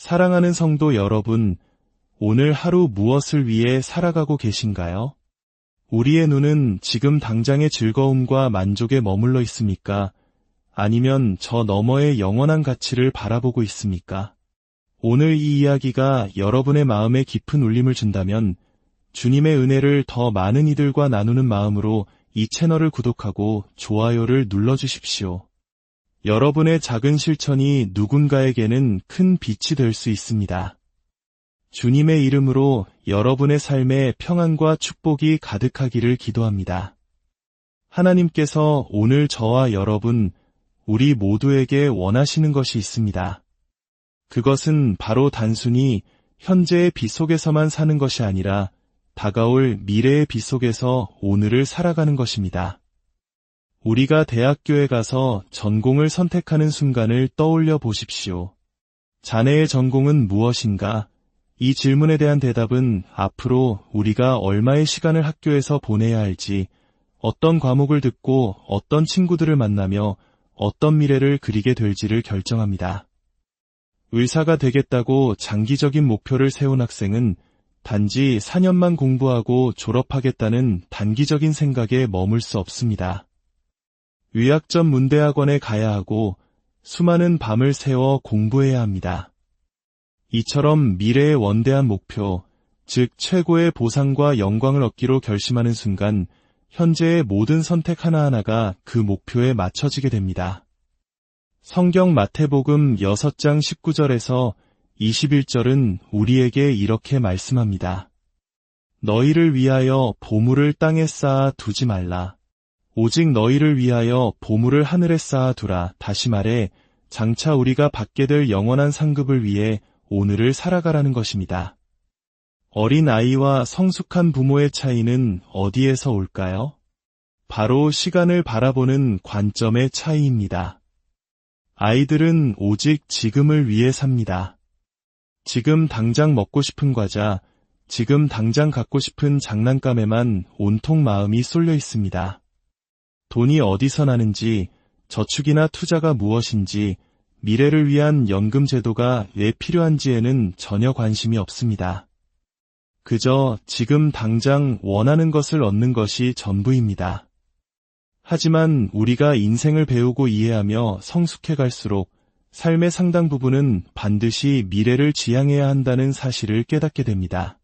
사랑하는 성도 여러분, 오늘 하루 무엇을 위해 살아가고 계신가요? 우리의 눈은 지금 당장의 즐거움과 만족에 머물러 있습니까? 아니면 저 너머의 영원한 가치를 바라보고 있습니까? 오늘 이 이야기가 여러분의 마음에 깊은 울림을 준다면 주님의 은혜를 더 많은 이들과 나누는 마음으로 이 채널을 구독하고 좋아요를 눌러주십시오. 여러분의 작은 실천이 누군가에게는 큰 빛이 될 수 있습니다. 주님의 이름으로 여러분의 삶에 평안과 축복이 가득하기를 기도합니다. 하나님께서 오늘 저와 여러분, 우리 모두에게 원하시는 것이 있습니다. 그것은 바로 단순히 현재의 빛 속에서만 사는 것이 아니라 다가올 미래의 빛 속에서 오늘을 살아가는 것입니다. 우리가 대학교에 가서 전공을 선택하는 순간을 떠올려 보십시오. 자네의 전공은 무엇인가? 이 질문에 대한 대답은 앞으로 우리가 얼마의 시간을 학교에서 보내야 할지, 어떤 과목을 듣고 어떤 친구들을 만나며 어떤 미래를 그리게 될지를 결정합니다. 의사가 되겠다고 장기적인 목표를 세운 학생은 단지 4년만 공부하고 졸업하겠다는 단기적인 생각에 머물 수 없습니다. 의학 전 문대학원에 가야 하고 수많은 밤을 새워 공부해야 합니다. 이처럼 미래의 원대한 목표, 즉 최고의 보상과 영광을 얻기로 결심하는 순간 현재의 모든 선택 하나하나가 그 목표에 맞춰지게 됩니다. 성경 마태복음 6장 19절에서 21절은 우리에게 이렇게 말씀합니다. 너희를 위하여 보물을 땅에 쌓아 두지 말라. 오직 너희를 위하여 보물을 하늘에 쌓아 두라. 다시 말해 장차 우리가 받게 될 영원한 상급을 위해 오늘을 살아가라는 것입니다. 어린 아이와 성숙한 부모의 차이는 어디에서 올까요? 바로 시간을 바라보는 관점의 차이입니다. 아이들은 오직 지금을 위해 삽니다. 지금 당장 먹고 싶은 과자, 지금 당장 갖고 싶은 장난감에만 온통 마음이 쏠려 있습니다. 돈이 어디서 나는지, 저축이나 투자가 무엇인지, 미래를 위한 연금 제도가 왜 필요한지에는 전혀 관심이 없습니다. 그저 지금 당장 원하는 것을 얻는 것이 전부입니다. 하지만 우리가 인생을 배우고 이해하며 성숙해 갈수록 삶의 상당 부분은 반드시 미래를 지향해야 한다는 사실을 깨닫게 됩니다.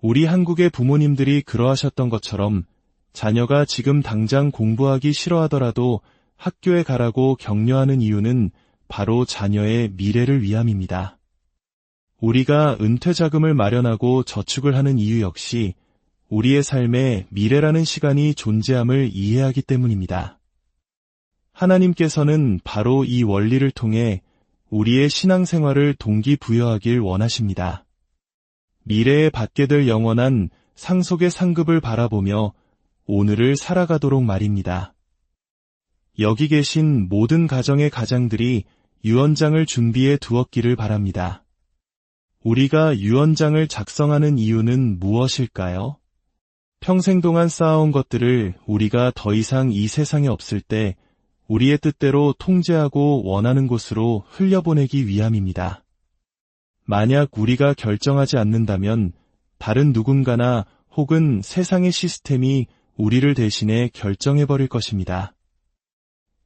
우리 한국의 부모님들이 그러하셨던 것처럼 자녀가 지금 당장 공부하기 싫어하더라도 학교에 가라고 격려하는 이유는 바로 자녀의 미래를 위함입니다. 우리가 은퇴 자금을 마련하고 저축을 하는 이유 역시 우리의 삶에 미래라는 시간이 존재함을 이해하기 때문입니다. 하나님께서는 바로 이 원리를 통해 우리의 신앙생활을 동기부여하길 원하십니다. 미래에 받게 될 영원한 상속의 상급을 바라보며 오늘을 살아가도록 말입니다. 여기 계신 모든 가정의 가장들이 유언장을 준비해 두었기를 바랍니다. 우리가 유언장을 작성하는 이유는 무엇일까요? 평생 동안 쌓아온 것들을 우리가 더 이상 이 세상에 없을 때 우리의 뜻대로 통제하고 원하는 곳으로 흘려보내기 위함입니다. 만약 우리가 결정하지 않는다면 다른 누군가나 혹은 세상의 시스템이 우리를 대신해 결정해버릴 것입니다.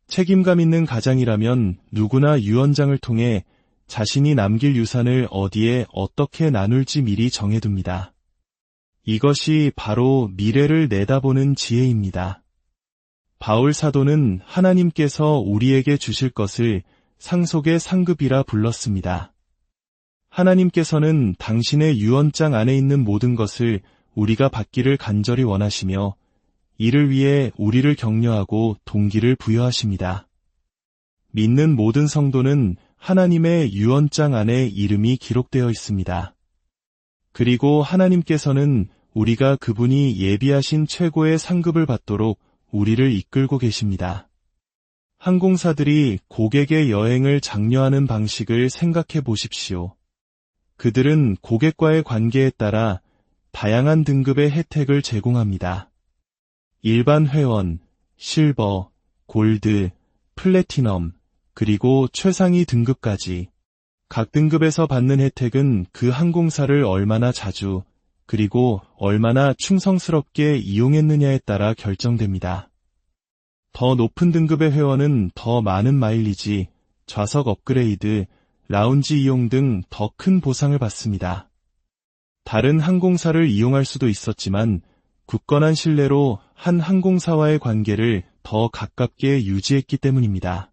책임감 있는 가장이라면 누구나 유언장을 통해 자신이 남길 유산을 어디에 어떻게 나눌지 미리 정해둡니다. 이것이 바로 미래를 내다보는 지혜입니다. 바울 사도는 하나님께서 우리에게 주실 것을 상속의 상급이라 불렀습니다. 하나님께서는 당신의 유언장 안에 있는 모든 것을 우리가 받기를 간절히 원하시며 이를 위해 우리를 격려하고 동기를 부여하십니다. 믿는 모든 성도는 하나님의 유언장 안에 이름이 기록되어 있습니다. 그리고 하나님께서는 우리가 그분이 예비하신 최고의 상급을 받도록 우리를 이끌고 계십니다. 항공사들이 고객의 여행을 장려하는 방식을 생각해 보십시오. 그들은 고객과의 관계에 따라 다양한 등급의 혜택을 제공합니다. 일반 회원, 실버, 골드, 플래티넘, 그리고 최상위 등급까지 각 등급에서 받는 혜택은 그 항공사를 얼마나 자주, 그리고 얼마나 충성스럽게 이용했느냐에 따라 결정됩니다. 더 높은 등급의 회원은 더 많은 마일리지, 좌석 업그레이드, 라운지 이용 등 더 큰 보상을 받습니다. 다른 항공사를 이용할 수도 있었지만 굳건한 신뢰로 한 항공사와의 관계를 더 가깝게 유지했기 때문입니다.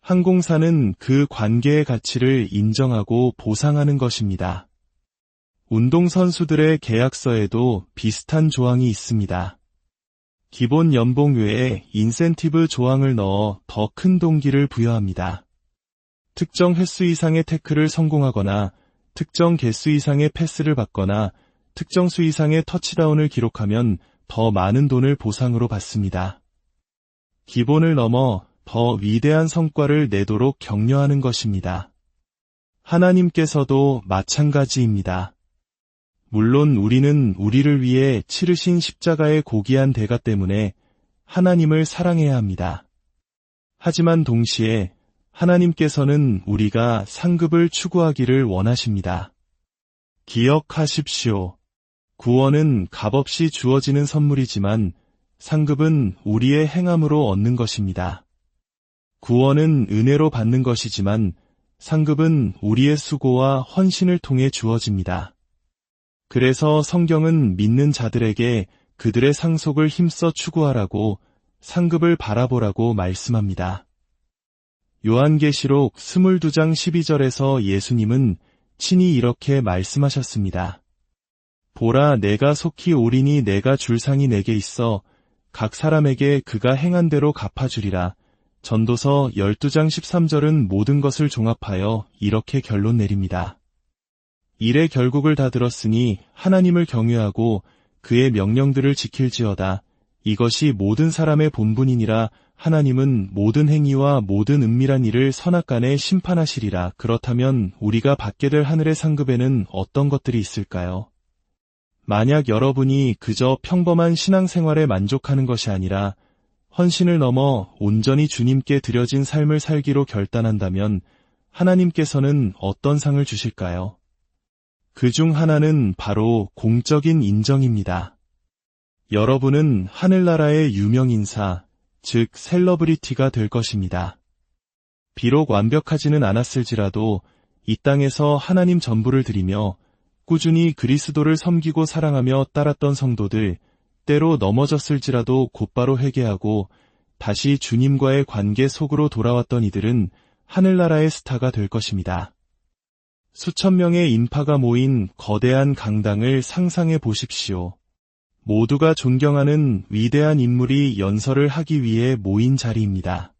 항공사는 그 관계의 가치를 인정하고 보상하는 것입니다. 운동선수들의 계약서에도 비슷한 조항이 있습니다. 기본 연봉 외에 인센티브 조항을 넣어 더 큰 동기를 부여합니다. 특정 횟수 이상의 태클을 성공하거나 특정 개수 이상의 패스를 받거나 특정 수 이상의 터치다운을 기록하면 더 많은 돈을 보상으로 받습니다. 기본을 넘어 더 위대한 성과를 내도록 격려하는 것입니다. 하나님께서도 마찬가지입니다. 물론 우리는 우리를 위해 치르신 십자가의 고귀한 대가 때문에 하나님을 사랑해야 합니다. 하지만 동시에 하나님께서는 우리가 상급을 추구하기를 원하십니다. 기억하십시오. 구원은 값없이 주어지는 선물이지만 상급은 우리의 행함으로 얻는 것입니다. 구원은 은혜로 받는 것이지만 상급은 우리의 수고와 헌신을 통해 주어집니다. 그래서 성경은 믿는 자들에게 그들의 상속을 힘써 추구하라고 상급을 바라보라고 말씀합니다. 요한계시록 22장 12절에서 예수님은 친히 이렇게 말씀하셨습니다. 보라 내가 속히 오리니 내가 줄 상이 내게 있어 각 사람에게 그가 행한 대로 갚아주리라. 전도서 12장 13절은 모든 것을 종합하여 이렇게 결론 내립니다. 일의 결국을 다 들었으니 하나님을 경외하고 그의 명령들을 지킬지어다. 이것이 모든 사람의 본분이니라 하나님은 모든 행위와 모든 은밀한 일을 선악간에 심판하시리라. 그렇다면 우리가 받게 될 하늘의 상급에는 어떤 것들이 있을까요? 만약 여러분이 그저 평범한 신앙생활에 만족하는 것이 아니라 헌신을 넘어 온전히 주님께 드려진 삶을 살기로 결단한다면 하나님께서는 어떤 상을 주실까요? 그 중 하나는 바로 공적인 인정입니다. 여러분은 하늘나라의 유명인사, 즉 셀러브리티가 될 것입니다. 비록 완벽하지는 않았을지라도 이 땅에서 하나님 전부를 드리며 꾸준히 그리스도를 섬기고 사랑하며 따랐던 성도들, 때로 넘어졌을지라도 곧바로 회개하고 다시 주님과의 관계 속으로 돌아왔던 이들은 하늘나라의 스타가 될 것입니다. 수천 명의 인파가 모인 거대한 강당을 상상해 보십시오. 모두가 존경하는 위대한 인물이 연설을 하기 위해 모인 자리입니다.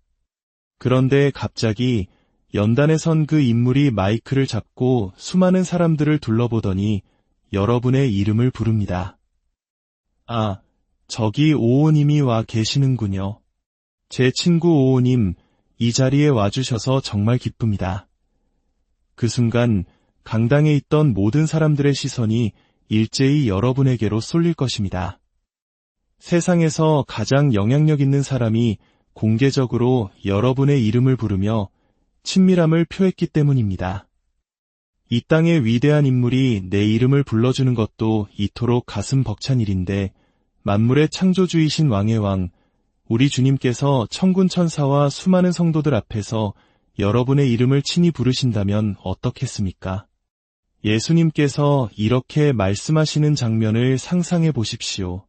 그런데 갑자기 연단에 선 그 인물이 마이크를 잡고 수많은 사람들을 둘러보더니 여러분의 이름을 부릅니다. 아, 저기 오오님이 와 계시는군요. 제 친구 오오님, 이 자리에 와주셔서 정말 기쁩니다. 그 순간 강당에 있던 모든 사람들의 시선이 일제히 여러분에게로 쏠릴 것입니다. 세상에서 가장 영향력 있는 사람이 공개적으로 여러분의 이름을 부르며 친밀함을 표했기 때문입니다. 이 땅의 위대한 인물이 내 이름을 불러주는 것도 이토록 가슴 벅찬 일인데 만물의 창조주이신 왕의 왕, 우리 주님께서 천군 천사와 수많은 성도들 앞에서 여러분의 이름을 친히 부르신다면 어떻겠습니까? 예수님께서 이렇게 말씀하시는 장면을 상상해 보십시오.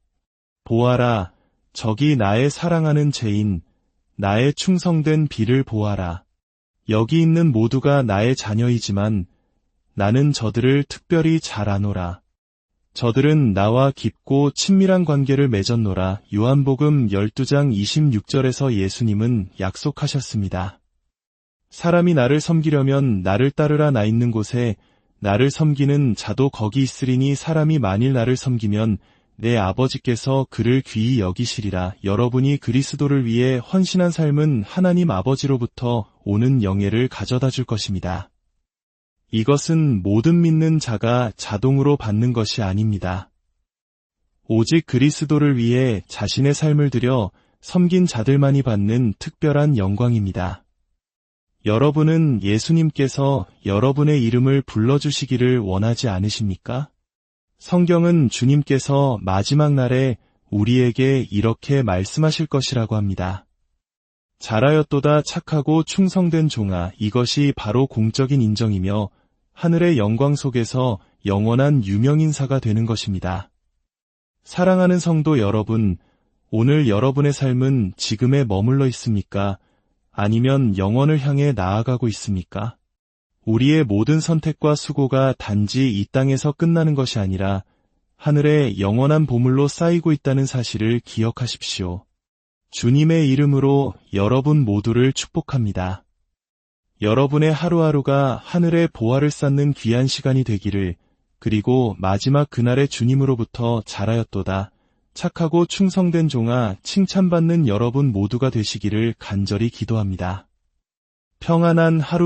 보아라, 저기 나의 사랑하는 죄인, 나의 충성된 비를 보아라. 여기 있는 모두가 나의 자녀이지만 나는 저들을 특별히 잘 아노라. 저들은 나와 깊고 친밀한 관계를 맺었노라. 요한복음 12장 26절에서 예수님은 약속하셨습니다. 사람이 나를 섬기려면 나를 따르라 나 있는 곳에 나를 섬기는 자도 거기 있으리니 사람이 만일 나를 섬기면 내 아버지께서 그를 귀히 여기시리라. 여러분이 그리스도를 위해 헌신한 삶은 하나님 아버지로부터 오는 영예를 가져다 줄 것입니다. 이것은 모든 믿는 자가 자동으로 받는 것이 아닙니다. 오직 그리스도를 위해 자신의 삶을 들여 섬긴 자들만이 받는 특별한 영광입니다. 여러분은 예수님께서 여러분의 이름을 불러주시기를 원하지 않으십니까? 성경은 주님께서 마지막 날에 우리에게 이렇게 말씀하실 것이라고 합니다. 잘하였도다 착하고 충성된 종아 이것이 바로 공적인 인정이며 하늘의 영광 속에서 영원한 유명인사가 되는 것입니다. 사랑하는 성도 여러분, 오늘 여러분의 삶은 지금에 머물러 있습니까? 아니면 영원을 향해 나아가고 있습니까? 우리의 모든 선택과 수고가 단지 이 땅에서 끝나는 것이 아니라 하늘의 영원한 보물로 쌓이고 있다는 사실을 기억하십시오. 주님의 이름으로 여러분 모두를 축복합니다. 여러분의 하루하루가 하늘의 보화를 쌓는 귀한 시간이 되기를 그리고 마지막 그날의 주님으로부터 잘하였도다. 착하고 충성된 종아 칭찬받는 여러분 모두가 되시기를 간절히 기도합니다. 평안한 하루